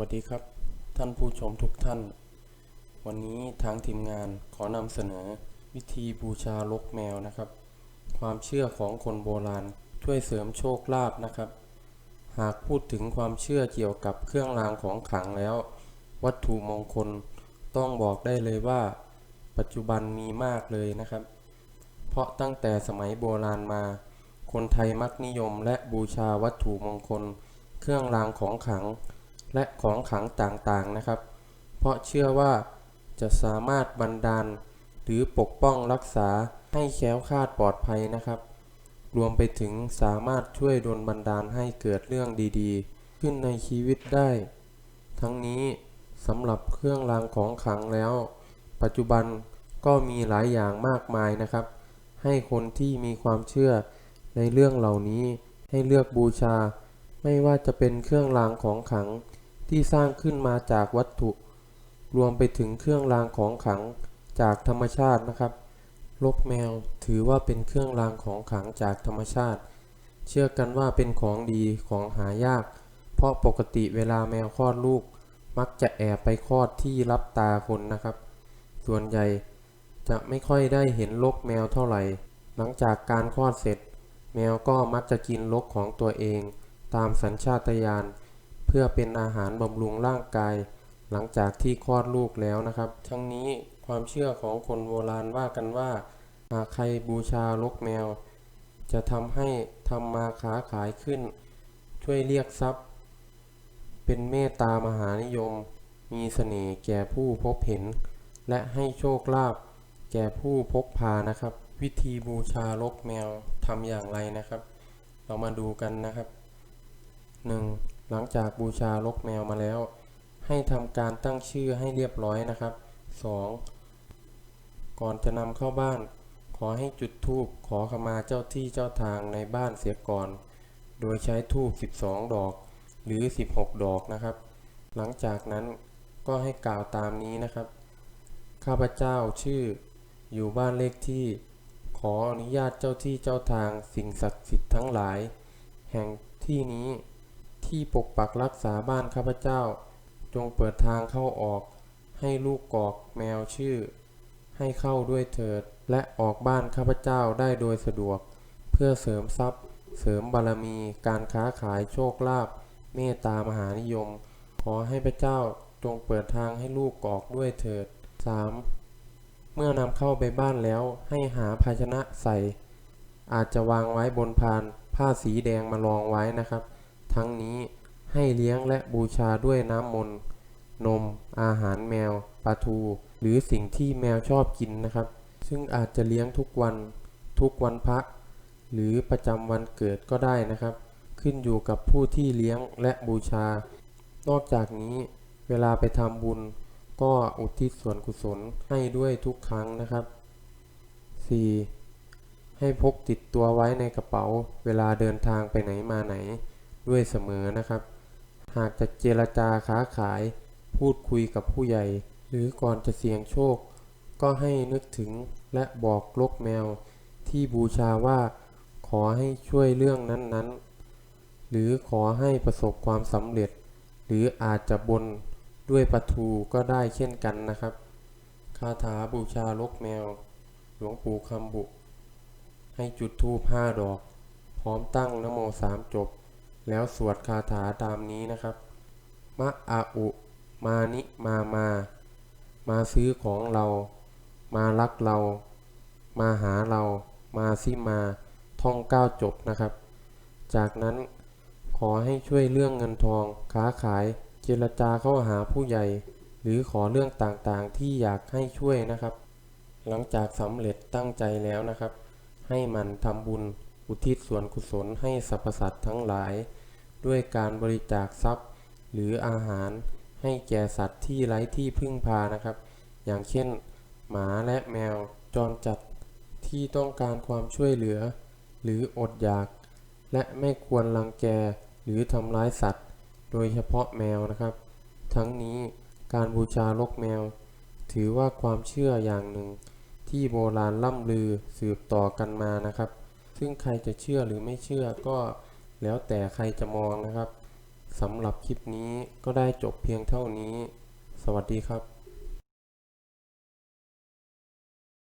วัสดีครับ ท่านผู้ชมทุกท่าน วันนี้ทางทีมงานขอนำเสนอ วิธีบูชาลกแมวนะครับ ความเชื่อของคนโบราณช่วยเสริมโชคลาภนะครับ หากพูดถึงความเชื่อเกี่ยวกับเครื่องรางของขลังแล้ว วัตถุมงคลต้องบอกได้เลยว่า ปัจจุบันมีมากเลยนะครับ เพราะตั้งแต่สมัยโบราณมา คนไทยมักนิยมและบูชาวัตถุมงคล เครื่องรางของขลัง และของขลังต่างๆนะครับ เพราะเชื่อว่าจะสามารถบันดาล หรือปกป้องรักษาให้แคล้วคลาดปลอดภัยนะครับ รวมไปถึงสามารถช่วยดลบันดาลให้เกิดเรื่องดีๆ ขึ้นในชีวิตได้ ทั้งนี้สำหรับเครื่องรางของขลังแล้ว ปัจจุบันก็มีหลายอย่างมากมายนะครับ ให้คนที่มีความเชื่อในเรื่องเหล่านี้ให้เลือกบูชา ไม่ว่าจะเป็นเครื่องรางของขลัง ที่สร้างขึ้นมาจากวัตถุ รวมไปถึงเครื่องรางของขลังจากธรรมชาตินะครับ ลกแมวถือว่าเป็นเครื่องรางของขลังจากธรรมชาติ เชื่อกันว่าเป็นของดีของหายาก เพราะปกติเวลาแมวคลอดลูก มักจะแอบไปคลอดที่รับตาคนนะครับ ส่วนใหญ่จะไม่ค่อยได้เห็นลกแมวเท่าไหร่ หลังจากการคลอดเสร็จ แมวก็มักจะกินลกของตัวเอง ตามสัญชาตญาณ เพื่อเป็นอาหารบำรุงร่างกาย หลังจากที่คลอดลูกแล้วนะครับ ทั้งนี้ความเชื่อของคนโบราณว่ากันว่าหากใครบูชาลกแมว จะทำให้ทำมาค้าขายขึ้น ช่วยเรียกทรัพย์ เป็นเมตตามหานิยม มีเสน่ห์แก่ผู้พบเห็น และให้โชคลาภแก่ผู้พกพานะครับ วิธีบูชาลกแมวทำอย่างไรนะครับ เรามาดูกันนะครับ 1. หลังจากบูชาลกแมวมาแล้ว ให้ทำการตั้งชื่อให้เรียบร้อยนะครับ 2. ก่อนจะนำเข้าบ้าน ขอให้จุดธูปขอขมาเจ้าที่เจ้าทางในบ้านเสียก่อน โดยใช้ธูป 12 ดอก หรือ 16 ดอกนะครับ หลังจากนั้นก็ให้กล่าวตามนี้นะครับ ข้าพเจ้าชื่ออยู่บ้านเลขที่ ขออนุญาตเจ้าที่เจ้าทางสิ่งศักดิ์สิทธิ์ทั้งหลาย แห่งที่นี้ ที่ปกปักรักษาบ้านข้าพเจ้า จงเปิดทางเข้าออก ให้ลูกกอกแมวชื่อ ให้เข้าด้วยเถิด และออกบ้านข้าพเจ้าได้โดยสะดวก เพื่อเสริมทรัพย์ เสริมบารมี การค้าขายโชคลาภเมตตามหานิยม ขอให้พระเจ้าจงเปิดทางให้ลูกกอกด้วยเถิด 3. เมื่อนำเข้าไปบ้านแล้วให้หาภาชนะใส่ อาจจะวางไว้บนพานผ้าสีแดงมารองไว้นะครับ ทั้งนี้ให้เลี้ยงและบูชาด้วยน้ำมนต์นม อาหารแมวปลาทู หรือสิ่งที่แมวชอบกินนะครับ ซึ่งอาจจะเลี้ยงทุกวันทุกวันพระ หรือประจำวันเกิดก็ได้นะครับ ขึ้นอยู่กับผู้ที่เลี้ยงและบูชา นอกจากนี้เวลาไปทำบุญ ก็อุทิศส่วนกุศลให้ด้วยทุกครั้งนะครับ 4. ให้พกติดตัวไว้ในกระเป๋า เวลาเดินทางไปไหนมาไหน ด้วยเสมอนะครับ หากจะเจรจาค้าขาย พูดคุยกับผู้ใหญ่ หรือก่อนจะเสี่ยงโชค ก็ให้นึกถึงและบอกลกแมว ที่บูชาว่า ขอให้ช่วยเรื่องนั้นๆ หรือขอให้ประสบความสำเร็จ หรืออาจจะบนด้วยปลาทูก็ได้เช่นกันนะครับ คาถาบูชาลกแมว หลวงปู่คำบุ ให้จุดธูปห้าดอก พร้อมตั้งนโมสามจบ แล้วสวดคาถาตามนี้นะครับ มะอาอุ มานิ มามา มาซื้อของเรา มารักเรา มาหาเรา มาสิมา ท่องเก้าจบนะครับ จากนั้นขอให้ช่วยเรื่องเงินทอง ค้าขาย เจรจาเข้าหาผู้ใหญ่ หรือขอเรื่องต่างๆที่อยากให้ช่วยนะครับ หลังจากสำเร็จตั้งใจแล้วนะครับ ให้มันทำบุญ อุทิศส่วนกุศลให้สรรพสัตว์ทั้งหลาย ด้วยการบริจาคทรัพย์ หรืออาหารให้แก่สัตว์ที่ไร้ที่พึ่งพานะครับ อย่างเช่น หมาและแมวจรจัดที่ต้องการความช่วยเหลือ หรืออดอยาก และไม่ควรรังแกหรือทำร้ายสัตว์ โดยเฉพาะแมวนะครับ ทั้งนี้การบูชาลกแมว ถือว่าความเชื่ออย่างหนึ่ง ที่โบราณล่ำลือสืบต่อกันมานะครับ ซึ่งใครจะเชื่อหรือไม่เชื่อก็แล้วแต่ใครจะมองนะครับสำหรับคลิปนี้ก็ได้จบเพียงเท่านี้ สวัสดีครับ